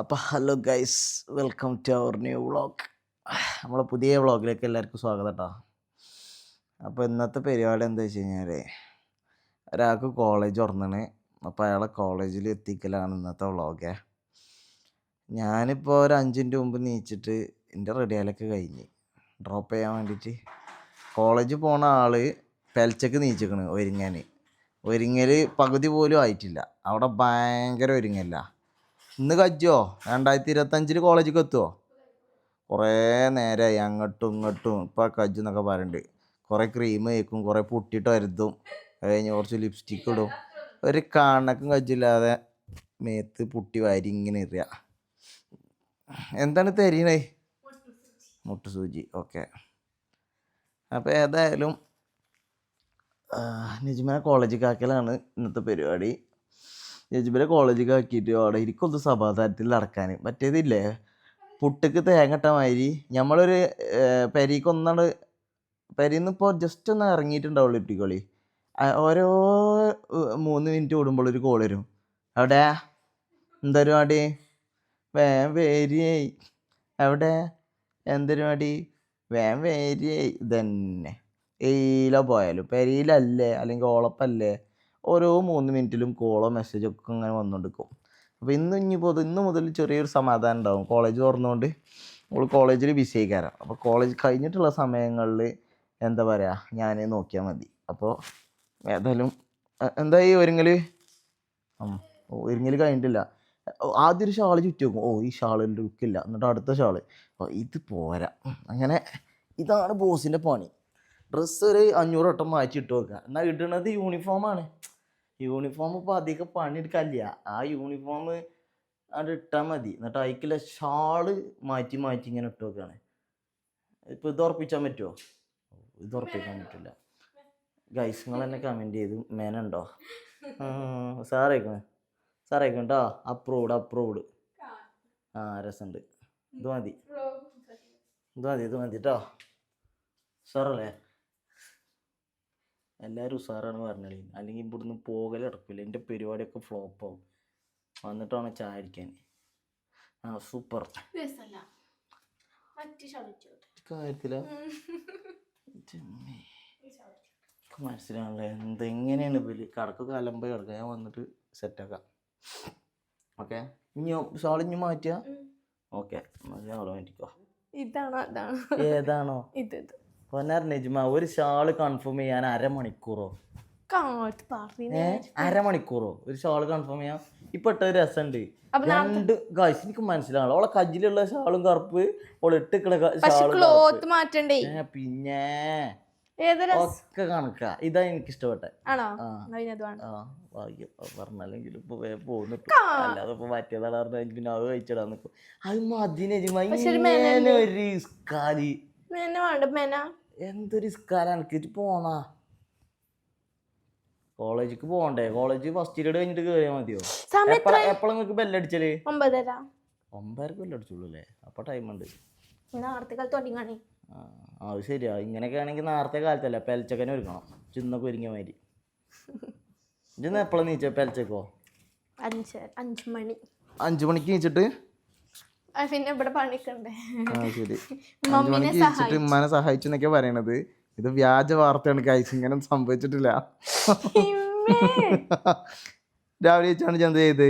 അപ്പോൾ hello guys welcome to our new vlog. നമ്മളെ പുതിയ വ്ളോഗിലേക്ക് എല്ലാവർക്കും സ്വാഗതം കേട്ടോ അപ്പോൾ ഇന്നത്തെ പരിപാടി എന്താ വെച്ച് കഴിഞ്ഞാൽ ഒരാൾക്ക് കോളേജ് തുറന്നാണ്. അപ്പോൾ അയാളെ കോളേജിൽ എത്തിക്കലാണ് ഇന്നത്തെ വ്ളോഗേ. ഞാനിപ്പോൾ ഒരു അഞ്ചിന്റെ മുമ്പ് നീച്ചിട്ട് എന്റെ റെഡിയാലൊക്കെ കഴിഞ്ഞ്. ഡ്രോപ്പ് ചെയ്യാൻ വേണ്ടിയിട്ട് കോളേജ് പോണ ആൾ പെലച്ചക്ക് നീച്ചിക്കണ് ഒരുങ്ങാൻ ഒരുങ്ങൽ പകുതി പോലും ആയിട്ടില്ല. അവിടെ ഭയങ്കര ഒരുങ്ങല്ല. ഇന്ന് കജ്ജോ? രണ്ടായിരത്തി ഇരുപത്തഞ്ചിൽ കോളേജിലേക്ക് എത്തുമോ കുറേ നേരമായി അങ്ങോട്ടും ഇങ്ങോട്ടും ഇപ്പം കജ്ജു എന്നൊക്കെ പറയുന്നുണ്ട് കുറേ ക്രീം വയ്ക്കും കുറേ പൊട്ടിയിട്ട് വരുത്തും അത് കഴിഞ്ഞ് കുറച്ച് ലിപ്സ്റ്റിക്ക് ഇടും. ഒരു കണക്കും കജ്ജില്ലാതെ മേത്ത് പൊട്ടി വാരി ഇങ്ങനെ ഇറിയ എന്താണ് തരീണേ? മുട്ട് സൂചി. ഓക്കെ. അപ്പോൾ ഏതായാലും നിജ്മനെ കോളേജിൽ കാക്കലാണ് ഇന്നത്തെ പരിപാടി. യജുബിനെ കോളേജിൽ ആക്കിയിട്ട് അവിടെ ഇരിക്കൊന്ന് സമാധാനത്തിൽ നടക്കാൻ മറ്റേതില്ലേ? പുട്ടിക്ക് തേങ്ങട്ട മാതിരി നമ്മളൊരു പെരീക്ക് ഒന്നാണ് പെരീന്ന് ഇപ്പോൾ ജസ്റ്റ് ഒന്ന് ഇറങ്ങിയിട്ടുണ്ടാവുള്ളൂ ഇട്ടിക്കോളി. ഓരോ മൂന്ന് മിനിറ്റ് ഓടുമ്പോൾ ഒരു കോൾ വരും. അവിടെ എന്താ പരിപാടി വേം വേരിയായി അവിടെ എന്ത് പരിപാടി വേം വേരിയായി ഇതന്നെ. എയിലോ പോയാലും. പെരിയിലല്ലേ അല്ലെങ്കിൽ ഓളപ്പല്ലേ? ഓരോ മൂന്ന് മിനിറ്റിലും കോളോ മെസ്സേജോ ഒക്കെ ഇങ്ങനെ വന്നുകൊണ്ടിരിക്കും അപ്പോൾ ഇന്ന് ഇനിയിപ്പോൾ ഇന്ന് മുതൽ ചെറിയൊരു സമാധാനം ഉണ്ടാവും. കോളേജ് തുറന്നുകൊണ്ട് നമ്മൾ കോളേജിൽ ബിസി ആയിക്കാരം. അപ്പോൾ കോളേജ് കഴിഞ്ഞിട്ടുള്ള സമയങ്ങളിൽ എന്താ പറയുക ഞാൻ നോക്കിയാൽ മതി. അപ്പോൾ ഏതായാലും എന്താ എന്തായി ഒരുങ്ങൽ ഒരുങ്ങൽ കഴിഞ്ഞിട്ടില്ല. ആദ്യം ഒരു ഷാൾ ചുറ്റി നോക്കും. ഓ ഈ ഷാളിന്റെ ലുക്കില്ല എന്നിട്ട് അടുത്ത ഷാൾ. അപ്പോൾ ഇത് പോരാ. അങ്ങനെ ഇതാണ് ബോസിന്റെ പണി. ഡ്രസ്സ് ഒരു അഞ്ഞൂറ് വട്ടം മാറ്റി ഇട്ട് വെക്കുക എന്നാൽ ഇടുന്നത് യൂണിഫോമാണ് യൂണിഫോം ഇപ്പോൾ അധികം പണിയെടുക്കാനില്ല. ആ യൂണിഫോം അത് ഇട്ടാൽ മതി. എന്നിട്ട് അതിക്കുള്ള ഷാൾ മാറ്റി മാറ്റി ഇങ്ങനെ ഇട്ട് വെക്കുകയാണ് ഇപ്പോൾ ഇത് ഉറപ്പിച്ചാൻ പറ്റുമോ ഇത് ഉറപ്പിക്കാൻ പറ്റില്ല. ഗൈസ് നിങ്ങൾ തന്നെ കമന്റ് ചെയ്തു. മേനുണ്ടോ സാറേക്കണ്? സാറേക്കും കേട്ടോ അപ്രൂവ്ഡ് അപ്രൂവ്ഡ് ആ രസമുണ്ട് ഇത് മതി. ഇത് മതി ഇത് മതി കേട്ടോ സാറല്ലേ? എല്ലാവരും ഉസാറാണ് പറഞ്ഞളി അല്ലെങ്കിൽ ഇവിടുന്ന് പോകൽ നടക്കില്ല എന്റെ പരിപാടിയൊക്കെ ഫ്ലോപ്പ് ആവും. വന്നിട്ടാണ് ചായ അടിക്കാൻ ആ സൂപ്പർ കാര്യത്തില? മനസ്സിലാണല്ലേ എന്തെങ്ങനെയാണ് ഇവർ കടക്ക് കലമ്പ കിടക്കുക ഞാൻ വന്നിട്ട് സെറ്റാക്കാം ഓക്കെ? ഇനി ഷാൾ ഇനി മാറ്റിയ? ഓക്കെ. ഷാൾ മാറ്റിക്കോ. ഇതാണോ? അതാണോ ഏതാണോ? ഇത്. പൊന്നാർ നിജ്മ ഒരു ഷാൾ കൺഫേം ചെയ്യാൻ അരമണിക്കൂറോ? അരമണിക്കൂറോ ഒരു ഷാൾ കൺഫേം ചെയ്യാൻ? ഇപ്പൊ ഇട്ട ഒരു രസമുണ്ട് രണ്ട് ഗൈസ് എനിക്ക് മനസ്സിലാണല്ലോ അവളെ കജ്ജിലുള്ള ഷാളും കറുപ്പ് ഓളെ ഇട്ടിക്കണ ഷാളും മാറ്റണ്ടേ? പിന്നെ ഒക്കെ കണക്കാ. ഇതാ എനിക്ക് ഇഷ്ടപ്പെട്ടെ പറഞ്ഞല്ലെങ്കിലും ഇപ്പൊ അല്ലാതെ പറഞ്ഞ പിന്നെ അത് കഴിച്ചിടാൻ നിൽക്കും അത് മതി ഇങ്ങനെ ഒരു മെന വേണ്ട മെന. എന്തൊരു ഇസ്കാല എനിക്ക് പോന്നാ കോളേജിക്ക് പോകണ്ടേ കോളേജ് ഫസ്റ്റ് ഇയർ കഴിഞ്ഞിട്ട് കയറിയാൽ മതിയോ? എപ്പോഴും നിങ്ങൾക്ക് ബെല്ലടിച്ചൽ ഒമ്പതര. ഒമ്പതരക്ക് ബെല്ലടിച്ചുള്ളൂ അല്ലേ അപ്പൊ ടൈം ഉണ്ട്. നേരത്തെ കാലത്ത് തുടങ്ങാണേ. ആ അത് ശരിയാ. ഇങ്ങനെയൊക്കെ ആണെങ്കിൽ നേരത്തെ കാലത്തല്ല? പെലച്ചക്കനെ ഒരുക്കണം. ചിന്നൊക്കെ ഒരുങ്ങിയ മാതിരി. ഇന്ന് എപ്പോഴാണ് നീച്ച പെലച്ചക്കോ അഞ്ച് അഞ്ച് മണി. അഞ്ചു മണിക്ക് നീച്ചിട്ട്? പിന്നെ ഇവിടെ പണിക്കണ്ടേ. മമ്മീനെ ഉമ്മാനെ സഹായിച്ചു എന്നൊക്കെ പറയണത്. ഇത് വ്യാജ വാർത്തയാണ് കാഴ്ച ഇങ്ങനെ സംഭവിച്ചിട്ടില്ല. രാവിലെ വെച്ചാണ് ചന്ത ചെയ്ത്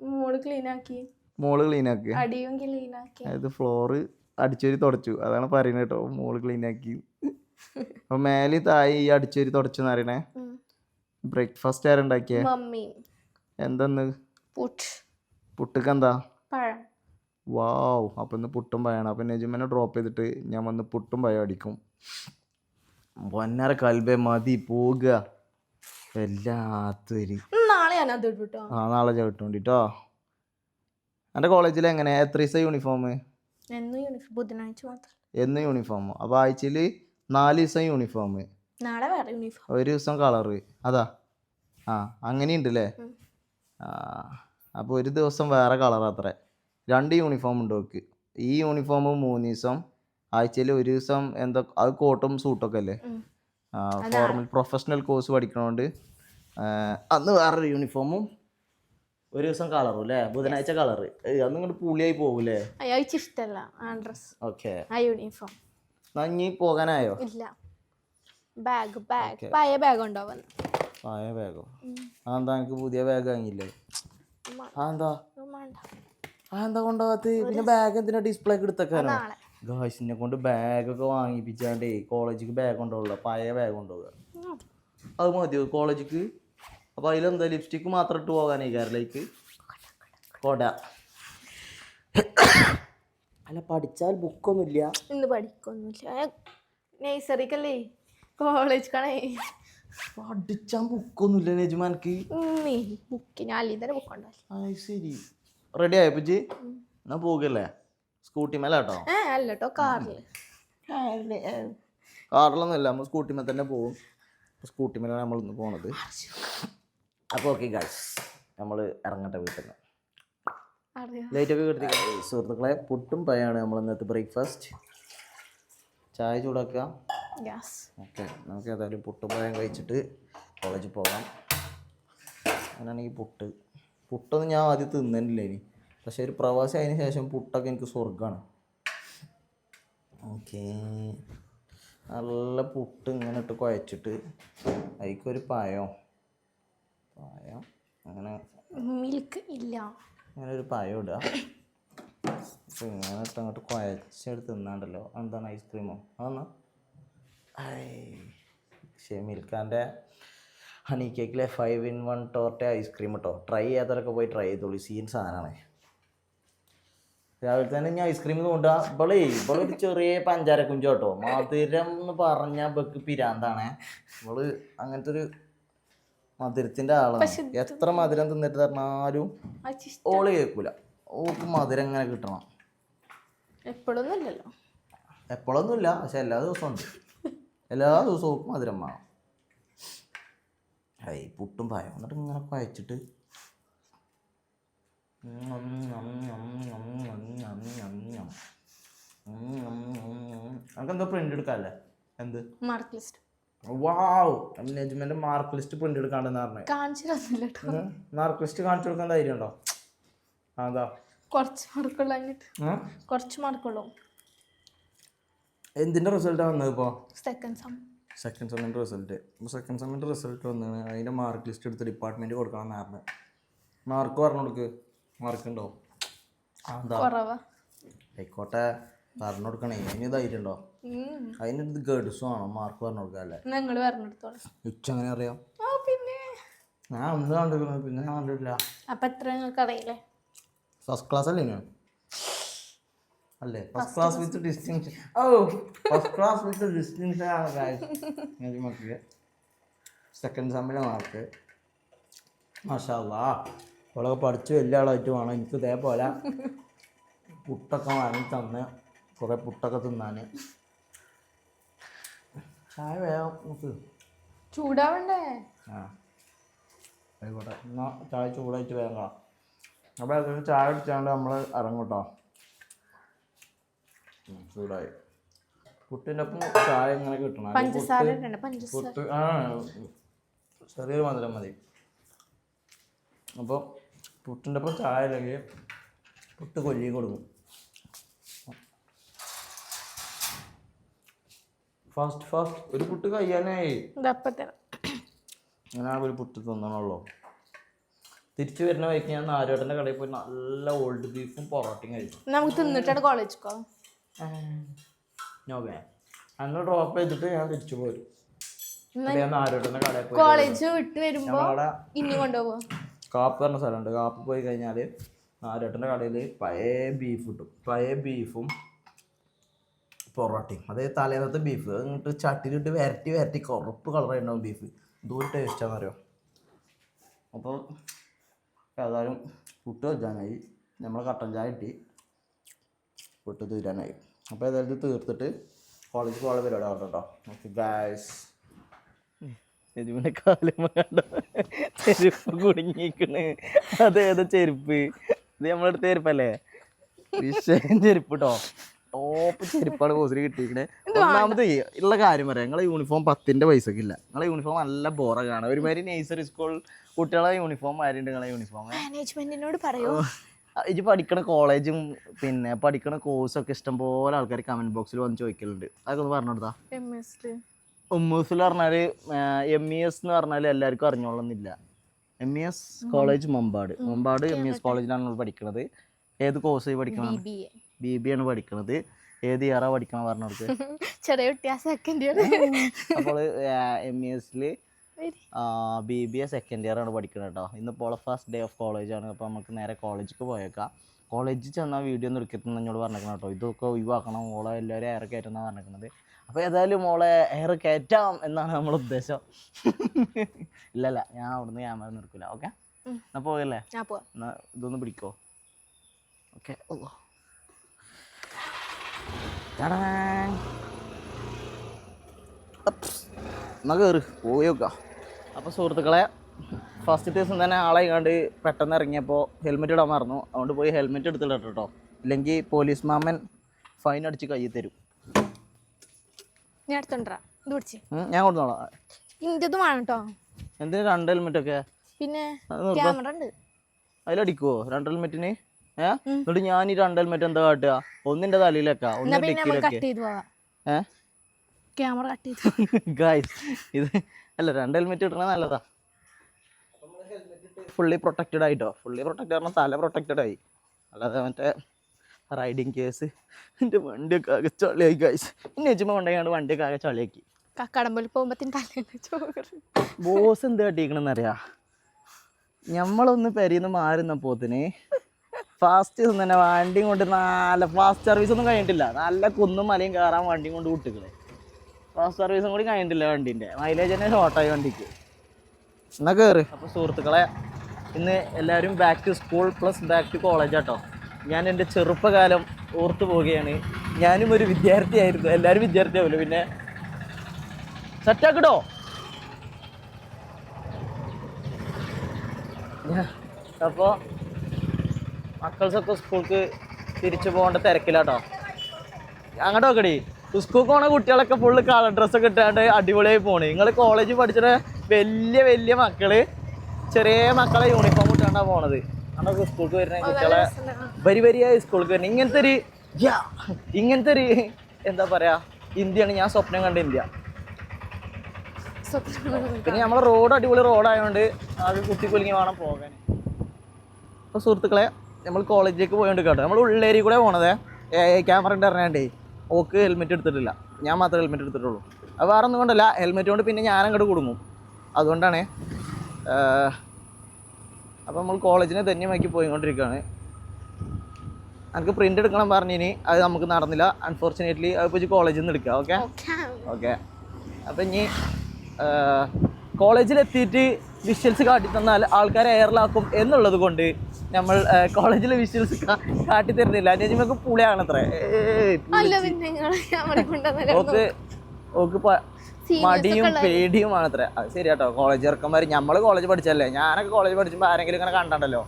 മോൾ ക്ലീൻ ആക്കി. മോൾ ക്ലീൻ ആക്കി. അടിയും ക്ലീൻ ആക്കി. അതായത് ഫ്ലോറ് അടിച്ചേരി തുടച്ചു. അതാണ് പറയുന്നത് കേട്ടോ. മോൾ ക്ലീൻ ആക്കി. അപ്പൊ മേലെ തായി ഈ അടിച്ചേരി തുടച്ചു അറിയണേ ബ്രേക്ക്ഫാസ്റ്റ് ആരുണ്ടാക്കിയ മമ്മി. എന്തെന്ന്? പുട്ട്. പുട്ടുക്കെന്താ? പഴം. വാവ് അപ്പം ഇന്ന് പുട്ടും പഴമാണ് അപ്പം നെജിമനെ ഡ്രോപ്പ് ചെയ്തിട്ട് ഞാൻ വന്ന് പുട്ടും പഴം അടിക്കും. വന്നര കൽബെ മതി പോകുക എല്ലാത്തൊരു ഉം, നാളെ ഞാൻ കേട്ടോ ആ നാളെ ചവിട്ടോണ്ടിട്ടോ എന്റെ കോളേജിൽ എങ്ങനെ? എത്ര ദിവസം യൂണിഫോം എന്നും യൂണിഫോം ബുധനാഴ്ച മാത്രം. എന്ന് യൂണിഫോം അപ്പോൾ ആഴ്ചയിൽ നാല് ദിവസം യൂണിഫോം നാളെ വേറെ യൂണിഫോം ഒരു ദിവസം കളറ് അതാ. ആ അങ്ങനെയുണ്ട് അല്ലേ ആ അപ്പോൾ ഒരു ദിവസം വേറെ കളർ അത്ര. രണ്ട് യൂണിഫോം ഉണ്ട് ഓക്ക്. ഈ യൂണിഫോം മൂന്ന് ദിവസം ആഴ്ചയിൽ ഒരു ദിവസം എന്താ അത് കോട്ടും സൂട്ടൊക്കെ അല്ലേ. ഫോർമൽ പ്രൊഫഷണൽ കോഴ്സ് പഠിക്കണോണ്ട് അന്ന് വേറൊരു യൂണിഫോമും ഒരു ദിവസം കളറും അല്ലേ? ബുധനാഴ്ച കളറ് അന്ന് ഇങ്ങോട്ട് പുളിയായി പോകൂലേ? അയാൾക്ക് ഇഷ്ടമല്ല ആ ഡ്രസ് ഓക്കെ. ആ യൂണിഫോം നഞ്ഞി പോകാനായോ? ഇല്ല. ബാഗ് ബാഗ് പഴയ ബാഗ് ഉണ്ടാവും പഴയ ബാഗോ ആ എന്താ എനിക്ക് പുതിയ ബാഗ് വാങ്ങിയില്ലേ? ആ എന്താ കൊണ്ടുപോകാത്ത പിന്നെ ബാഗ് എന്തിനാ ഡിസ്പ്ലേ ഒക്കെ എടുത്തേക്കാനോ? ഗായ്സിനെ കൊണ്ട് ബാഗൊക്കെ വാങ്ങിപ്പിച്ചാണ്ടേ കോളേജിക്ക് ബാഗ് കൊണ്ടുപോകില്ല പഴയ ബാഗ് കൊണ്ടുപോകുക. അത് മതിയോ കോളേജിക്ക് അപ്പോൾ അതിലെന്താ? ലിപ്സ്റ്റിക്ക് മാത്രം ഇട്ട് പോകാനേ കേരളയ്ക്ക് കൊട. അല്ല പഠിച്ചാൽ ബുക്കൊന്നുമില്ല ഇന്ന് പഠിക്കൊന്നുമില്ല. നേഴ്സറിക്കല്ലേ കോളേജിക്കാണേ പഠിച്ചാൽ ബുക്കൊന്നുമില്ല നെജുമാനക്ക് ബുക്കിന് അല്ലെ തന്നെ ബുക്ക് ഉണ്ടാവില്ല ശരി. റെഡി ആയപ്പിച്ച് എന്നാ പോകല്ലേ സ്കൂട്ടി മേലെ കേട്ടോ അല്ല കേട്ടോ കാറിൽ കാറിലൊന്നും ഇല്ല നമ്മൾ സ്കൂട്ടി മേലെ തന്നെ പോകും സ്കൂട്ടി മേലാണ് നമ്മൾ ഇന്ന് പോണത് അപ്പോൾ ഓക്കെ ഗൈസ് നമ്മൾ ഇറങ്ങട്ടെ വീട്ടിൽ നിന്ന്. ലൈറ്റൊക്കെ കിടത്തി സുഹൃത്തുക്കളെ പുട്ടും പയാണ് നമ്മൾ ഇന്നത്തെ ബ്രേക്ക്ഫാസ്റ്റ് ചായ ചൂടാക്കുക. ഗ്യാസ് ഓക്കെ നമുക്ക് ഏതായാലും പുട്ടും പഴം കഴിച്ചിട്ട് കോളേജിൽ പോകാം. അങ്ങനെയാണെങ്കിൽ പുട്ട്. പുട്ടൊന്നും ഞാൻ ആദ്യം തിന്നില്ല ഇനി. പക്ഷെ ഒരു പ്രവാസി അതിന് ശേഷം പുട്ടൊക്കെ എനിക്ക് സ്വർഗമാണ് ഓക്കെ. നല്ല പുട്ട് ഇങ്ങനെ ഇട്ട് കുഴച്ചിട്ട് അതിക്കൊരു പായോ? പായോ? അങ്ങനെ മിൽക്ക് ഇല്ല. അങ്ങനെ ഒരു പായോ ഇടുക. അപ്പോൾ ഇങ്ങനെ ഇട്ട് അങ്ങോട്ട് കുഴച്ചെടുത്ത് തിന്നാണ്ടല്ലോ. എന്താണ് ഐസ്ക്രീമോ? അതെന്നാ പക്ഷേ മിൽക്കാന്റെ honey കേക്കിലെ five in one torte ice cream കേട്ടോ ട്രൈ ചെയ്യാത്തവരൊക്കെ പോയി ട്രൈ ചെയ്തോളൂ. സീൻ സാധനമാണ് രാവിലെ തന്നെ ഞാൻ ഐസ്ക്രീം കൊണ്ടുപോകാ ഇവളേ ഒരു ചെറിയ പഞ്ചാര കുഞ്ചോ കേട്ടോ മധുരം എന്ന് പറഞ്ഞാൽ ബക്ക് പിരാന്താണേ. ഇവൾ അങ്ങനത്തെ ഒരു മധുരത്തിന്റെ ആളാണ്. എത്ര മധുരം തിന്നിട്ട് അത് ഓൾ കേൾക്കൂല. ഓക്ക് മധുരം ഇങ്ങനെ കിട്ടണം. എപ്പോഴൊന്നും ഇല്ലല്ലോ. എപ്പോഴൊന്നുമില്ല പക്ഷെ എല്ലാ ദിവസവും ഉണ്ട്. എല്ലാ ദിവസവും മധുരം വേണം. ഐ പുട്ടും പായം. എന്നിട്ട് ഇങ്ങനെ കുഴച്ചിട്ട് നമുക്കെന്തോ പ്രിന്റ് എടുക്കാല്ലേ? എന്ത്? Mark list wow management mark list print എടുക്കാണ്ടെന്ന് പറഞ്ഞത് കാണിച്ചു തന്നില്ല മാർക്ക് ലിസ്റ്റ് കാണിച്ചു കൊടുക്കാൻ ധൈര്യം ഉണ്ടോ അതാ. കുറച്ച് മാർക്കുള്ള? കുറച്ച് മാർക്കുള്ളൂ എന്തിന്റെ റിസൾട്ടാണ് വന്നത് ഇപ്പോ? സെക്കൻഡ് സം സെക്കൻഡ് സെമ്മിന്റെ റിസൾട്ട് അപ്പോൾ സെക്കൻഡ് സെമ്മിന്റെ റിസൾട്ട് വന്നാണ് അതിന്റെ മാർക്ക് ലിസ്റ്റ് എടുത്ത് ഡിപ്പാർട്ട്മെന്റ് കൊടുക്കണം എന്നായിരുന്നു മാർക്ക് പറഞ്ഞു കൊടുക്ക്. മാർക്ക് ഉണ്ടോ? എന്താ ആയിക്കോട്ടെ. പറഞ്ഞു കൊടുക്കണേ. അതിന് ധൈര്യം ഉണ്ടോ? അതിന് ഗഡ്സും ആണോ മാർക്ക് പറഞ്ഞു കൊടുക്കുക അല്ലേ? ഉച്ച അങ്ങനെ അറിയാം? ഞാൻ ഒന്ന് കണ്ടിരിക്കുന്നു പിന്നെ ഞാൻ കണ്ടിട്ടില്ല. അപ്പൊ എത്ര നിങ്ങൾക്ക് അറിയില്ലേ? ഫസ്റ്റ് ക്ലാസ് അല്ലേ ഞാൻ അല്ലേ? ഫസ്റ്റ് ക്ലാസ് വിത്ത് ഡിസ്റ്റിങ്ഷൻ ഓ ഫസ്റ്റ് ക്ലാസ് വിത്ത് ഡിസ്റ്റിങ്ഷൻ ആണ് മക്കളെ സെക്കൻഡ് സെമ്മിലെ മാർക്ക് മാഷാല്ലാ. ഇവളൊക്കെ പഠിച്ചു വലിയ ആളായിട്ട് വേണം. എനിക്ക് ഇതേപോലെ പുട്ടൊക്കെ വാങ്ങി തന്ന്. കുറേ പുട്ടൊക്കെ തിന്നാൻ ചായ വേഗം നമുക്ക് ചൂടാവണ്ടേ? ആ. ആയിക്കോട്ടെ. എന്നാൽ ചായ ചൂടായിട്ട് വേഗം കാണാം. അപ്പോൾ ചായ അടിച്ചാണ്ട് നമ്മൾ ഇറങ്ങും കേട്ടോ ചൂടായി. പുട്ടിന്റെ ഒപ്പം ചായ ഇങ്ങനെ കിട്ടണം. പഞ്ചസാര ഇടണ്ട പഞ്ചസാര. പുട്ട് ആ ചെറിയൊരു മധുരം മതി. അപ്പോൾ പുട്ടിന്റെ ഒപ്പം ചായ അല്ലെങ്കിൽ പുട്ട് കൊല്ലി കൊടുക്കും. ഫാസ്റ്റ് ഫാസ്റ്റ് ഒരു പുട്ട് കഴിയാനായി. ഇതപ്പം തരാം. അങ്ങനെ ഒരു പുട്ട് തിന്നണുള്ളൂ. തിരിച്ചു വരുന്ന വഴിക്ക് ഞാൻ നാരോട്ടന്റെ കടയിൽ പോയി നല്ല ഓൾഡ് ബീഫും പൊറോട്ടയും കഴിച്ചു. നമുക്ക് തിന്നിട്ടാണ് കോളേജ് പോ നോക്കേ അന്ന് ഡ്രോപ്പ് ചെയ്തിട്ട് ഞാൻ തിരിച്ചു പോരും. കോളേജ് വിട്ട് വരുമ്പോ ഇനി കൊണ്ടുപോകും കാപ്പ് പറഞ്ഞ സ്ഥലമുണ്ട്. കാപ്പ് പോയി കഴിഞ്ഞാൽ നാരോട്ടന്റെ കടയിൽ പഴയ ബീഫ് കിട്ടും. പഴയ ബീഫും പൊറോട്ടയും. അതായത് തലേന്നത്തെ ബീഫ് എന്നിട്ട് ചട്ടിയിലിട്ട് വരട്ടി വരട്ടി കറുപ്പ് കളറായിട്ടുണ്ടാവും ബീഫ് ദൂരം ടേസ്റ്റാണെന്ന് അറിയാം അപ്പോൾ ഏതായാലും പുട്ട് വെച്ചാനായി നമ്മൾ കട്ടൻ ചായ കിട്ടി. പുട്ട് തീരാനായി. അപ്പോൾ ഏതായാലും ഇത് തീർത്തിട്ട് കോളേജ് പോകാൻ പരിപാടി ആവട്ടെ കേട്ടോ ഓക്കെ ഗായ്സ് കണ്ട ചെരുപ്പ് കുടുങ്ങിക്കണ് അതേതാ ചെരുപ്പ്? ഇത് നമ്മളെടുത്ത ചെരുപ്പല്ലേ? വിഷയം ചെരുപ്പ് കേട്ടോ ടോപ്പ് ചെരുപ്പാണ് ബോസിന് കിട്ടിയിരിക്കണേ. ഒന്നാമത് ഉള്ള കാര്യം പറയാം. നിങ്ങളെ യൂണിഫോം പത്തിന്റെ പൈസക്ക് ഇല്ല. നിങ്ങളെ യൂണിഫോം നല്ല ബോറ കാണാം ഒരുമാതിരി നേഴ്സറി സ്കൂൾ കുട്ടികളെ യൂണിഫോം ആരുണ്ട് നിങ്ങളെ യൂണിഫോം മാനേജ്മെന്റിനോട് പറയൂ. ഇജ് പഠിക്കണ കോളേജും പിന്നെ പഠിക്കണ കോഴ്സും ഒക്കെ ഇഷ്ടംപോലെ ആൾക്കാർ കമന്റ് ബോക്സിൽ വന്ന് ചോദിക്കലുണ്ട്. അതൊക്കെ ഒന്ന് പറഞ്ഞു കൊടുത്താ? എം എസ് എന്ന് പറഞ്ഞാൽ എം ഇ എസ് എന്ന് പറഞ്ഞാൽ എല്ലാവർക്കും അറിഞ്ഞോളന്നില്ല. M E S college Mambad. Mambad M E S കോളേജിലാണ് നമ്മൾ പഠിക്കണത്. ഏത് കോഴ്സ് പഠിക്കണം ബി ബി ബി ആണ് പഠിക്കണത്. ഏത് ഇയറാ പഠിക്കണം പറഞ്ഞവർക്ക് ചെറിയ കുട്ടിയാ സെക്കൻഡ് ഇയർ അപ്പോൾ എം ഇ എസിൽ B B A second year ആണ് പഠിക്കുന്നത് കേട്ടോ ഇന്നിപ്പോൾ ഫസ്റ്റ് ഡേ ഓഫ് കോളേജ് ആണ്. അപ്പോൾ നമുക്ക് നേരെ കോളേജിലേക്ക് പോയേക്കാം. കോളേജിൽ ചെന്നാൽ വീഡിയോ ഒന്നും എടുക്കരുതെന്ന് എന്നോട് പറഞ്ഞേക്കണം കേട്ടോ ഇതൊക്കെ ഒഴിവാക്കണം. മോളെ എല്ലാവരും എയർ കയറ്റുന്നതാണ് പറഞ്ഞേക്കുന്നത് അപ്പോൾ ഏതായാലും മോളെ എയർ കയറ്റാം എന്നാണ് നമ്മുടെ ഉദ്ദേശം. ഇല്ലല്ല ഞാൻ അവിടുന്ന് ക്യാമറ നിർക്കില്ല ഓക്കെ. എന്നാൽ പോകല്ലേ ഞാൻ പോവാം. എന്നാ ഇതൊന്ന് പിടിക്കോ. ഓക്കെ എന്നാ കയറി പോയി നോക്കുക അപ്പോൾ സുഹൃത്തുക്കളെ ഫസ്റ്റ് ദിവസം തന്നെ ആളെ കണ്ട് പെട്ടെന്ന് ഇറങ്ങിയപ്പോൾ ഹെൽമെറ്റ് ഇടാൻ മറന്നു. അതുകൊണ്ട് പോയി ഹെൽമെറ്റ് എടുത്തിട്ട് കേട്ടോ ഇല്ലെങ്കിൽ പോലീസ് മാമൻ ഫൈൻ അടിച്ച് കയ്യിൽ തരും. ഞാൻ എടുത്തോണ്ടാ ഇത് പിടിച്ച്. ഞാൻ ഇന്റതും വേണം കേട്ടോ എന്തിന് രണ്ട് ഹെൽമെറ്റ് ഒക്കെ? പിന്നെ ക്യാമറ ഉണ്ട്. അതിലടിക്കുവോ? രണ്ട് ഹെൽമെറ്റിന് ഏ? എന്നിട്ട് ഞാൻ ഈ രണ്ട് ഹെൽമെറ്റ് എന്താ കാട്ടുക? ഒന്നിന്റെ തലയിലൊക്കെ ഒന്നിന്റെ ഒന്ന് പിന്നെ കട്ട് ചെയ്ത് പോവാം ഏ? ക്യാമറ കട്ട് ചെയ്തു ഗായ്സ് ഇത് അല്ല രണ്ട് ഹെൽമെറ്റ് ഇടണ നല്ലതാ. ഫുള്ളി പ്രൊട്ടക്റ്റഡ് ആയിട്ടോ. ഫുള്ളി പ്രൊട്ടക്റ്റഡ് പറഞ്ഞാൽ തല പ്രൊട്ടക്റ്റഡ് ആയി. അല്ലാതെ മറ്റേ റൈഡിങ് കേസ് എന്റെ വണ്ടിയൊക്കെ ആകെ ചളിയായി ഗായ്സ് ഇനി വെച്ചുമ്പോൾ കൊണ്ടുപോയി വണ്ടിയൊക്കെ ആകെ ചളിയാക്കി. തലേന്ന് ചോറ്. ബോസ് എന്ത് കാട്ടിക്കണെന്ന് അറിയാ ഞമ്മളൊന്ന് പെരിന്ന് മാറുന്നപ്പോത്തിന് ഫാസ്റ്റ് തന്നെ വണ്ടിയും കൊണ്ട് നല്ല ഫാസ്റ്റ് സർവീസ് ഒന്നും കഴിഞ്ഞിട്ടില്ല. നല്ല കുന്നും മലയും കയറാൻ വണ്ടിയും കൊണ്ട് വിട്ടുകളെ ഫാസ്റ്റ് സർവീസും കൂടി കഴിഞ്ഞിട്ടില്ല വണ്ടിന്റെ മൈലേജ് തന്നെ ഷോർട്ടായി വണ്ടിക്ക്. എന്നാ കയറ് അപ്പോൾ സുഹൃത്തുക്കളെ ഇന്ന് എല്ലാവരും back to school plus back to college ആട്ടോ. ഞാൻ എന്റെ ചെറുപ്പകാലം ഓർത്തു പോവുകയാണ്. ഞാനും ഒരു വിദ്യാർത്ഥിയായിരുന്നു എല്ലാവരും വിദ്യാർത്ഥിയാവില്ല പിന്നെ സെറ്റാക്കിടോ അപ്പോൾ മക്കൾസൊക്കെ സ്കൂൾക്ക് തിരിച്ചു പോകേണ്ട തിരക്കിലാട്ടോ. അങ്ങോട്ട് നോക്കടി. സ്കൂൾക്ക് പോണ കുട്ടികളൊക്കെ ഫുള്ള് കളർ ഡ്രസ്സൊക്കെ ഇട്ടാണ്ട് അടിപൊളിയായി പോണേ. നിങ്ങൾ കോളേജിൽ പഠിച്ചിട്ട് വലിയ വലിയ മക്കൾ ചെറിയ മക്കളെ യൂണിഫോം ഇട്ടാണ്ടാ പോണത്. അന്നൊക്കെ സ്കൂൾക്ക് വരുന്ന കുട്ടികളെ വരി വരിയായി സ്കൂൾക്ക് വരുന്നത് ഇങ്ങനത്തെ ഒരു ഇങ്ങനത്തെ ഒരു എന്താ പറയാ ഇന്ത്യയാണ് ഞാൻ സ്വപ്നം കണ്ട ഇന്ത്യ. പിന്നെ നമ്മളെ റോഡ് അടിപൊളി റോഡായതുകൊണ്ട് അത് കുത്തി കുലുങ്ങി വേണം പോകാൻ. അപ്പോൾ സുഹൃത്തുക്കളെ നമ്മൾ കോളേജിലേക്ക് പോയോണ്ട് കേട്ടോ. നമ്മൾ ഉള്ളേരി കൂടെ പോണതേ. ക്യാമറ അറിയാണ്ടേ ഓക്ക് ഹെൽമെറ്റ് എടുത്തിട്ടില്ല. ഞാൻ മാത്രമേ ഹെൽമെറ്റ് എടുത്തിട്ടുള്ളൂ. അത് വേറെ ഒന്നും കൊണ്ടല്ല ഹെൽമെറ്റ് കൊണ്ട് പിന്നെ ഞാൻ അങ്ങോട്ട് കുടുങ്ങും. അതുകൊണ്ടാണ് അപ്പോൾ നമ്മൾ കോളേജിനെ ധന്യമാക്കി പോയിക്കൊണ്ടിരിക്കുകയാണ്. എനിക്ക് പ്രിന്റ് എടുക്കണം പറഞ്ഞിനി അത് നമുക്ക് നടന്നില്ല. അൺഫോർച്ചുനേറ്റ്ലി അത് പോയി കോളേജിൽ നിന്ന് എടുക്കുക ഓക്കെ ഓക്കെ അപ്പം ഇനി കോളേജിലെത്തിയിട്ട് വിഷ്വൽസ് കാട്ടി തന്നാൽ ആൾക്കാരെ എയറിലാക്കും എന്നുള്ളത് കൊണ്ട് നമ്മൾ കോളേജിൽ വിഷ്വൽസ് കാട്ടി തരുന്നില്ല. നെജിമക്ക് പുളിയാണത്രേ. ഓക്ക് ഓക്ക് മടിയും പേടിയുമാണ് അത്ര അത് കേട്ടോ കോളേജ് ഇറക്കന്മാർ നമ്മൾ കോളേജ് പഠിച്ചല്ലേ ഞാനൊക്കെ കോളേജ് പഠിച്ചപ്പോൾ ആരെങ്കിലും ഇങ്ങനെ കണ്ടല്ലോ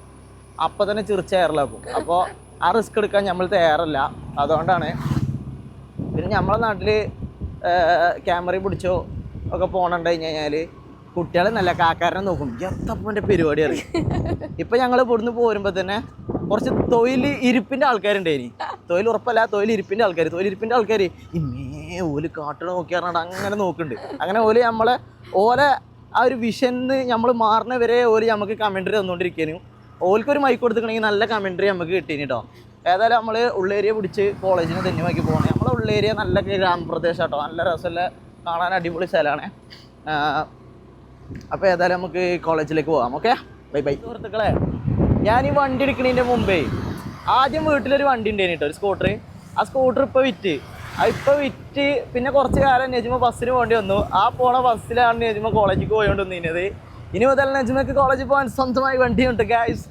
അപ്പൊ തന്നെ ചിറിച്ച എയറിലാക്കും അപ്പോൾ ആ റിസ്ക് എടുക്കാൻ നമ്മൾ തയ്യാറല്ല അതുകൊണ്ടാണ്. പിന്നെ നമ്മളെ നാട്ടിൽ ക്യാമറ പിടിച്ചോ ഒക്കെ പോകണുണ്ട് കഴിഞ്ഞ് കഴിഞ്ഞാൽ കുട്ടികളെ നല്ല കാക്കാരനെ നോക്കും. എത്തപ്പന്റെ പരിപാടി അറിയും ഇപ്പൊ ഞങ്ങൾ ഇവിടുന്ന് പോരുമ്പോ തന്നെ കുറച്ച് തൊഴിൽ ഇരിപ്പിന്റെ ആൾക്കാരുണ്ടായിനി. തൊഴിൽ ഉറപ്പല്ല തൊഴിൽ ഇരിപ്പിന്റെ ആൾക്കാർ തൊഴിൽ ഇരിപ്പിന്റെ ആൾക്കാർ ഇന്നേ ഓൽ കാട്ടിൽ നോക്കിയാറാണ് അങ്ങനെ നോക്കുന്നുണ്ട്. അങ്ങനെ ഓൽ നമ്മളെ ഓലെ ആ ഒരു വിഷന്ന് നമ്മൾ മാറുന്നവരെ ഓൽ നമുക്ക് കമൻട്രി തന്നുകൊണ്ടിരിക്കാനും ഓൽക്കൊരു മൈക്ക് കൊടുത്തിട്ടുണ്ടെങ്കിൽ നല്ല കമൻട്രി നമുക്ക് കിട്ടീനി കേട്ടോ ഏതായാലും നമ്മൾ ഉള്ളേരിയ പിടിച്ച് കോളേജിന് ധന്യമാക്കി പോകണേ നമ്മളെ ഉള്ളേരിയ നല്ല ഗ്രാമപ്രദേശം കേട്ടോ നല്ല രസമുള്ള കാണാൻ അടിപൊളി സ്ഥലമാണ്. അപ്പോൾ ഏതായാലും നമുക്ക് കോളേജിലേക്ക് പോകാം ഓക്കെ ബൈ ബൈ സുഹൃത്തുക്കളെ ഞാൻ ഈ വണ്ടി എടുക്കുന്നതിന്റെ മുമ്പേ ആദ്യം വീട്ടിലൊരു വണ്ടി ഉണ്ടായിരുന്നു കേട്ടോ ഒരു സ്കൂട്ടർ ആ സ്കൂട്ടർ ഇപ്പോൾ വിറ്റ്. ആ ഇപ്പോൾ വിറ്റ് പിന്നെ കുറച്ച് കാലം നെജിമ ബസ്സിന് പോകേണ്ടി വന്നു. ആ പോണ ബസ്സിലാണ് നെജിമ കോളേജിലേക്ക് പോയോണ്ട് വന്നിരുന്നത് ഇനി മുതൽ നെജ്മക്ക് കോളേജിൽ പോകാൻ സ്വന്തമായി വണ്ടി ഉണ്ട് ഗായ്സ്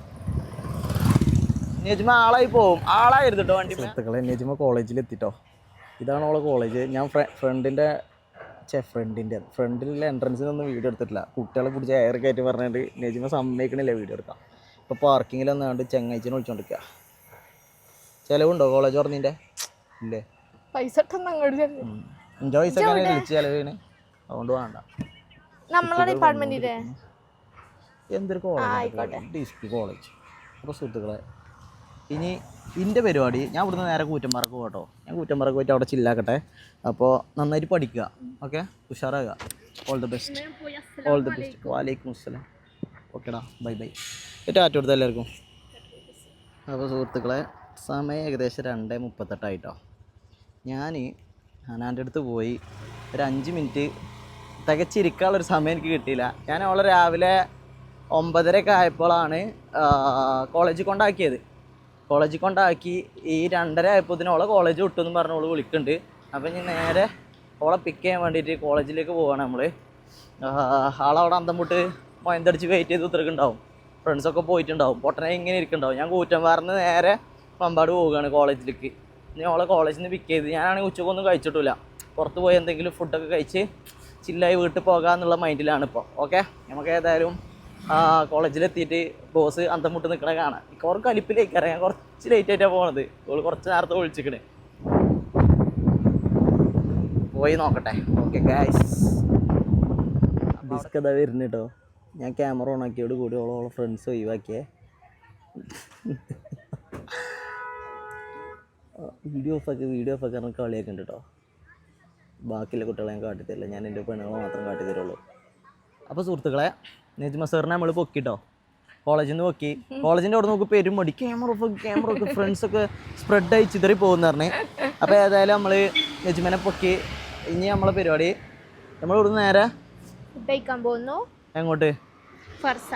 നെജ്മ ആളായി പോവും. ആളായിരുന്നു കേട്ടോ വണ്ടി. സുഹൃത്തുക്കളെ നെജ്മ കോളേജിൽ എത്തിട്ടോ ഇതാണ് അവളെ കോളേജ് ഞാൻ ഫ്രണ്ടിന്റെ ചേ ഫ്രണ്ടിന്റെ ഫ്രണ്ടിലെ എൻട്രൻസിനൊന്നും വീഡിയോ എടുത്തിട്ടില്ല. കുട്ടികളെ പിടിച്ച് എയർ കയറ്റി പറഞ്ഞിട്ട് നെജിമ സമ്മതിക്കണില്ല വീഡിയോ എടുക്കാം ഇപ്പോൾ പാർക്കിങ്ങിൽ വന്നാണ്ട് ചെങ്ങാഴ്ചനെ വിളിച്ചോണ്ടിരിക്കുക ചിലവുണ്ടോ കോളേജ് പറഞ്ഞിന്റെ ഇല്ലേ? പൈസ എന്റെ പൈസ വിളിച്ച് ചിലവിന്? അതുകൊണ്ട് വേണ്ട. നമ്മളെ എന്തൊരു. കോളേജ് ഡിസ്ക് കോളേജ് അപ്പോൾ സുഹൃത്തുക്കളെ ഇനി എന്റെ പരിപാടി ഞാൻ ഇവിടുന്ന് നേരെ കൂറ്റമ്പാറക്ക് പോകട്ടോ ഞാൻ കൂറ്റമ്പാറക്ക് പോയിട്ട് അവിടെ ചില്ലാക്കട്ടെ അപ്പോൾ നന്നായിട്ട് പഠിക്കുക okay? ഉഷാറാകുക. All the best all the best വാലേക്കും അസ്സലാം. ഓക്കെടാ ബൈ ബൈ. ഏറ്റവും ആറ്റോടുത്ത എല്ലാവർക്കും? അപ്പോൾ സുഹൃത്തുക്കളെ സമയം ഏകദേശം രണ്ട് മുപ്പത്തെട്ടായിട്ടോ. ഞാൻ ഹനാന്റെ അടുത്ത് പോയി ഒരു അഞ്ച് മിനിറ്റ് തികച്ചിരിക്കാനുള്ളൊരു സമയം എനിക്ക് കിട്ടിയില്ല. ഞാൻ അവളെ രാവിലെ ഒമ്പതരയൊക്കെ ആയപ്പോഴാണ് കോളേജിൽ കൊണ്ടാക്കിയത്. കോളേജിൽ കൊണ്ടാക്കി ഈ രണ്ടര ആയപ്പോഴത്തേനും ഓളെ കോളേജ് വിട്ടെന്ന് പറഞ്ഞ് ഓൾ വിളിക്കുന്നുണ്ട് അപ്പം ഞാൻ നേരെ ഓളെ പിക്ക് ചെയ്യാൻ വേണ്ടിയിട്ട് കോളേജിലേക്ക് പോവാണ് നമ്മൾ ആളവിടെ അന്തം വിട്ട് മൊയന്തടിച്ച് വെയിറ്റ് ചെയ്ത് ഉത്തരക്കുണ്ടാവും ഫ്രണ്ട്സൊക്കെ പോയിട്ടുണ്ടാവും. പൊട്ടനെ ഇങ്ങനെ ഇരിക്കുന്നുണ്ടാവും. ഞാൻ കൂറ്റമ്പാറിന്ന് നേരെ പമ്പാട് പോവുകയാണ് കോളേജിലേക്ക് ഞാൻ ഓളെ കോളേജിൽ നിന്ന് പിക്ക് ചെയ്ത് ഞാനാണെങ്കിൽ ഉച്ചക്കൊന്നും കഴിച്ചിട്ടില്ല പുറത്ത് പോയി എന്തെങ്കിലും ഫുഡൊക്കെ കഴിച്ച് ചില്ലായി വീട്ടിൽ പോകാമെന്നുള്ള മൈൻഡിലാണ് ഇപ്പോൾ ഓക്കെ നമുക്ക് ഏതായാലും കോളേജിലെത്തിയിട്ട് ബോസ് അന്തം മുട്ട് നിൽക്കണ കാണാം. കുറച്ച് കലിപ്പിലേക്ക് അറിയാം കുറച്ച് ലേറ്റ് ആയിട്ടാണ് പോണത്. ഓൾ കുറച്ച് നേരത്തെ വിളിച്ചിക്കണേ. പോയി നോക്കട്ടെ. ഓക്കെ ഗായ്സ് ഡിസ്കഥ വരുന്നു കേട്ടോ ഞാൻ ക്യാമറ ഓൺ ആക്കിയോട് കൂടി ഓളോ ഫ്രണ്ട്സ് ഒഴിവാക്കിയേ. വീഡിയോ ഓഫാക്കി വീഡിയോ ഓഫാക്കി ആക്കാൻ കളിയൊക്കെ ഉണ്ട് കേട്ടോ ബാക്കിയുള്ള കുട്ടികളെ ഞാൻ കാട്ടിത്തരില്ല. ഞാൻ എന്റെ പെണ്ണുങ്ങൾ മാത്രം കാട്ടിത്തരുള്ളൂ. അപ്പോൾ സുഹൃത്തുക്കളെ നെജ്മ സാറിനെ നമ്മൾ പൊക്കിട്ടോ? കോളേജിൽ നിന്ന് പൊക്കി. കോളേജിന്റെ അവിടെ നോക്കി പെരും മടി. ക്യാമറ ഓഫ് ക്യാമറ ഒക്കെ സ്പ്രെഡ് ആയി ചിതറി പോകുന്ന പറഞ്ഞേ. അപ്പോൾ ഏതായാലും നമ്മൾ നെജ്മനെ പൊക്കി. ഇനി നമ്മളെ പരിപാടി. നമ്മൾ ഇവിടുന്ന് നേരെ ഫുഡ് കഴിക്കാൻ പോകുന്നു. എങ്ങോട്ട്? ഫർസ.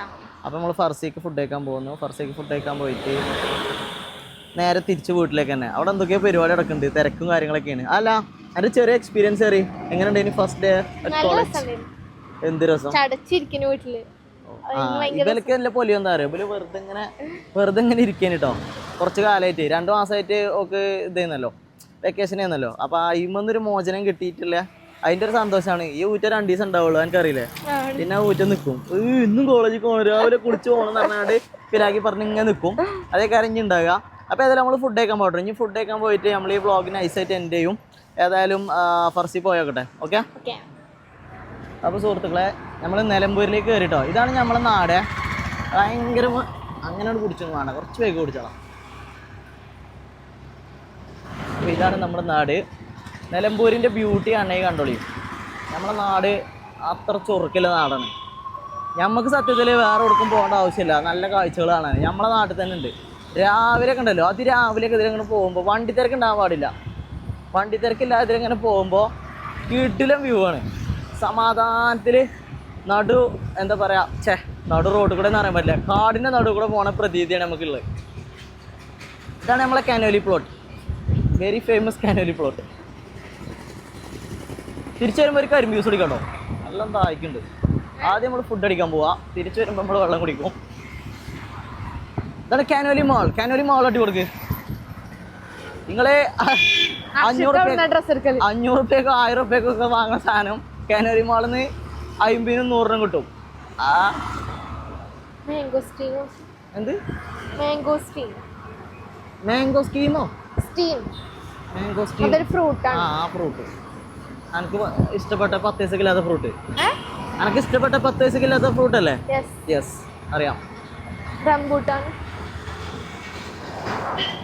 അപ്പോൾ നമ്മൾ ഫർസിക്ക് ഫുഡ് കഴിക്കാൻ പോകുന്നു. ഫർസിക്ക് ഫുഡ് കഴിക്കാൻ പോയിട്ട് നേരെ തിരിച്ച് വീട്ടിലേക്ക് തന്നെ. അവിടെ എന്തൊക്കെയോ പരിപാടി നടക്കുന്നുണ്ട്. തിരക്കും കാര്യങ്ങളൊക്കെയാണ്. അല്ല എന്റെ ചെറിയ എക്സ്പീരിയൻസ് കയറി എങ്ങനെയുണ്ടായിരുന്നു ഫസ്റ്റ് ഡേ കോളേജ് എന്ത് രസം? ചടച്ചിരിക്കുന്നു വീട്ടിൽ. ഇവലൊക്കെ അല്ല പൊലി എന്താ പറയുക ഇവൽ വെറുതെ ഇങ്ങനെ വെറുതെ ഇങ്ങനെ ഇരിക്കാൻ കേട്ടോ കുറച്ച് കാലമായിട്ട് രണ്ട് മാസമായിട്ട് ഒക്കെ ഇതായിരുന്നല്ലോ വെക്കേഷൻ ആയിരുന്നല്ലോ. അപ്പോൾ അയിമൊന്നൊരു മോചനം കിട്ടിയിട്ടില്ല. അതിന്റെ ഒരു സന്തോഷമാണ് ഈ ഊറ്റ രണ്ടു ദിവസം ഉണ്ടാവുള്ളൂ എനിക്കറിയില്ലേ. പിന്നെ ആ ഊറ്റ നിൽക്കും ഇന്നും കോളേജിൽ പോകണം രാവിലെ കുളിച്ച് പോകണം എന്ന് പറഞ്ഞാണ്ട് പിരാക്കി പറഞ്ഞ് ഇങ്ങനെ നിൽക്കും അതേ കാര്യം ഇനി ഉണ്ടാകുക അപ്പോൾ ഏതായാലും നമ്മൾ ഫുഡ് കഴിക്കാൻ പോകട്ടെ. ഇനി ഫുഡ് കഴിക്കാൻ പോയിട്ട് നമ്മൾ ഈ വ്ളോഗിന് ഐസായിട്ട് എൻഡ് ചെയ്യും. ഏതായാലും ഫർസി പോയോക്കട്ടെ. ഓക്കെ അപ്പോൾ സുഹൃത്തുക്കളെ നമ്മൾ നിലമ്പൂരിലേക്ക് കയറിട്ടോ ഇതാണ് നമ്മളെ നാട്. ഭയങ്കര മ- അങ്ങനെ കുടിച്ചൊന്നും വേണ്ട കുറച്ച് വേഗം കുടിച്ചോളാം. അപ്പോൾ ഇതാണ് നമ്മുടെ നാട്. നിലമ്പൂരിന്റെ ബ്യൂട്ടി ആണെങ്കിൽ കണ്ടോളി. നമ്മളെ നാട് അത്ര ചൊറുക്കില്ല നാടാണ്. നമുക്ക് സത്യത്തിൽ വേറെ എവിടേക്കും പോകേണ്ട ആവശ്യമില്ല. നല്ല കാഴ്ചകൾ കാണാൻ നമ്മളെ നാട്ടിൽ തന്നെ ഉണ്ട്. രാവിലെ കണ്ടല്ലോ ഉണ്ടല്ലോ? രാവിലെ ഇതിലിങ്ങനെ പോകുമ്പോൾ വണ്ടി തിരക്ക് ഉണ്ടാകാൻ പാടില്ല. വണ്ടി തിരക്കില്ലാതെ ഇതിലിങ്ങനെ പോകുമ്പോൾ കിട്ടിലും വ്യൂ ആണ്. സമാധാനത്തിൽ നടു എന്താ പറയുക ഛേ നടു റോഡ് കൂടെ എന്ന് പറയാൻ പറ്റില്ല. കാടിന്റെ നടു കൂടെ പോണ പ്രതീതിയാണ് നമുക്കുള്ളത്. ഇതാണ് നമ്മളെ Conolly plot very famous Conolly plot തിരിച്ചു വരുമ്പോൾ ഒരു കരിമ്പ് ജ്യൂസ് കുടിക്കട്ടോ നല്ല ദാഹിക്കുന്നുണ്ട്. ആദ്യം നമ്മൾ ഫുഡ് അടിക്കാൻ പോവാം. തിരിച്ചു വരുമ്പോൾ നമ്മൾ വെള്ളം കുടിക്കും. ഇതാണ് കാനോലി മാൾ കാനോലി മാൾ അടി കൊടുക്ക്. നിങ്ങളെ അഞ്ഞൂറ് അഞ്ഞൂറ് റുപ്യക്കോ ആയിരം റുപ്യക്കൊക്കെ വാങ്ങുന്ന സാധനം. കാനോലി മാളിൽ നിന്ന് അമ്പതിനും നൂറിനും കിട്ടും. ആ. മാംഗോ സ്റ്റീം എന്ത്? മാംഗോ സ്റ്റീം മാംഗോ സ്കീമോ സ്റ്റീം മാംഗോ സ്കീം അതൊരു ഫ്രൂട്ട് ആ എനിക്ക് ഇഷ്ടപ്പെട്ട പത്ത് പൈസക്കില്ലാത്ത ഫ്രൂട്ട്? എനിക്ക് ഇഷ്ടപ്പെട്ട പത്ത് പൈസക്കില്ലാത്ത ഫ്രൂട്ട് അല്ലേ. യെസ് അറിയാം. റംബൂട്ടാൻ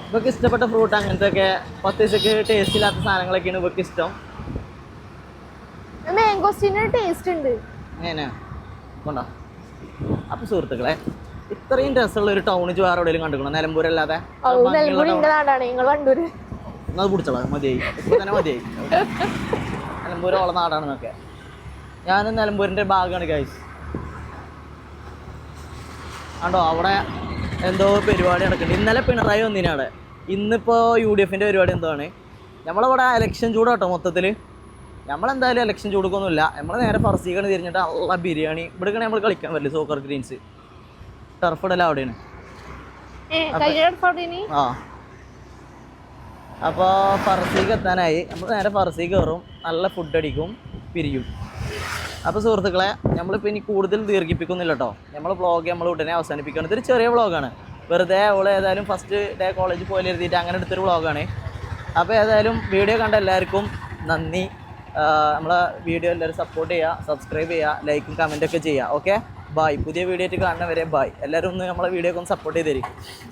ഇവർക്ക് ഇഷ്ടപ്പെട്ട ഫ്രൂട്ട് അങ്ങനത്തെ ഒക്കെ പത്ത് ദിവസം ടേസ്റ്റ് ഇല്ലാത്ത സാധനങ്ങളൊക്കെയാണ് ഇവക്ക് ഇഷ്ടം. മാംഗോ സ്റ്റീമിന് ടേസ്റ്റ് ഉണ്ട്. കൊണ്ടാ. അപ്പോൾ സുഹൃത്തുക്കളെ ഇത്രയും രസമുള്ള ഒരു ടൗണിൽ വേറെ എവിടെയും കണ്ടുക്കണം നിലമ്പൂരല്ലാതെ? അത് പിടിച്ചോളാം മതിയായി. ഇപ്പൊ തന്നെ മതിയായി. നിലമ്പൂർ നാടാണ് നാടാണെന്നൊക്കെ. ഞാൻ നിലമ്പൂരിന്റെ ഭാഗമാണ് ഗൈസ് ആണ്ടോ അവിടെ എന്തോ പരിപാടി നടക്കുന്നുണ്ട്. ഇന്നലെ പിണറായി വന്നിനാണ് ഇന്നിപ്പോൾ യു ഡി എഫിന്റെ പരിപാടി എന്താണ് നമ്മളവിടെ ഇലക്ഷൻ ചൂടാട്ടോ മൊത്തത്തിൽ നമ്മളെന്തായാലും ഇലക്ഷൻ ചൂടുക്കൊന്നുമില്ല. നമ്മൾ നേരെ ഫർസീക്കാണ് തിരിഞ്ഞിട്ട് നല്ല ബിരിയാണി. ഇവിടെയാണ് നമ്മൾ കളിക്കാൻ പറ്റില്ല സോക്കർ ഗ്രീൻസ് ടർഫ് ഇടല അവിടെയാണ്. ആ. അപ്പോൾ ഫർസീക്ക് എത്താനായി. നമ്മൾ നേരെ ഫർസീക്ക് കയറും നല്ല ഫുഡ് അടിക്കും പിരിയും. അപ്പോൾ സുഹൃത്തുക്കളെ നമ്മളിപ്പോൾ ഇനി കൂടുതൽ ദീർഘിപ്പിക്കുന്നില്ല കേട്ടോ നമ്മൾ വ്ളോഗ് നമ്മൾ ഉടനെ അവസാനിപ്പിക്കുകയാണ്. ഇതൊരു ചെറിയ വ്ളോഗാണ് വെറുതെ അവൾ ഏതായാലും ഫസ്റ്റ് ഡേ കോളേജിൽ പോലെ എഴുതിയിട്ട് അങ്ങനെ എടുത്തൊരു വ്ളോഗാണ് അപ്പോൾ ഏതായാലും വീഡിയോ കണ്ട എല്ലാവർക്കും നന്ദി. നമ്മളെ വീഡിയോ എല്ലാവരും സപ്പോർട്ട് ചെയ്യുക സബ്സ്ക്രൈബ് ചെയ്യുക ലൈക്കും കമന്റൊക്കെ ചെയ്യുക ഓക്കെ ബായ് പുതിയ വീഡിയോ ആയിട്ട് കാണുന്നവരെ ബായ് എല്ലാവരും ഒന്ന് നമ്മളെ വീഡിയോ ഒന്ന് സപ്പോർട്ട് ചെയ്ത് തരും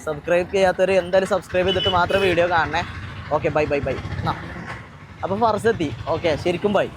സബ്സ്ക്രൈബ് ചെയ്യാത്തവർ എന്തായാലും സബ്സ്ക്രൈബ് ചെയ്തിട്ട് മാത്രം വീഡിയോ കാണണേ. ഓക്കെ ബൈ ബൈ ബൈ എന്നാ അപ്പോൾ ഫർസെത്തി ഓക്കെ ശരിക്കും ബൈ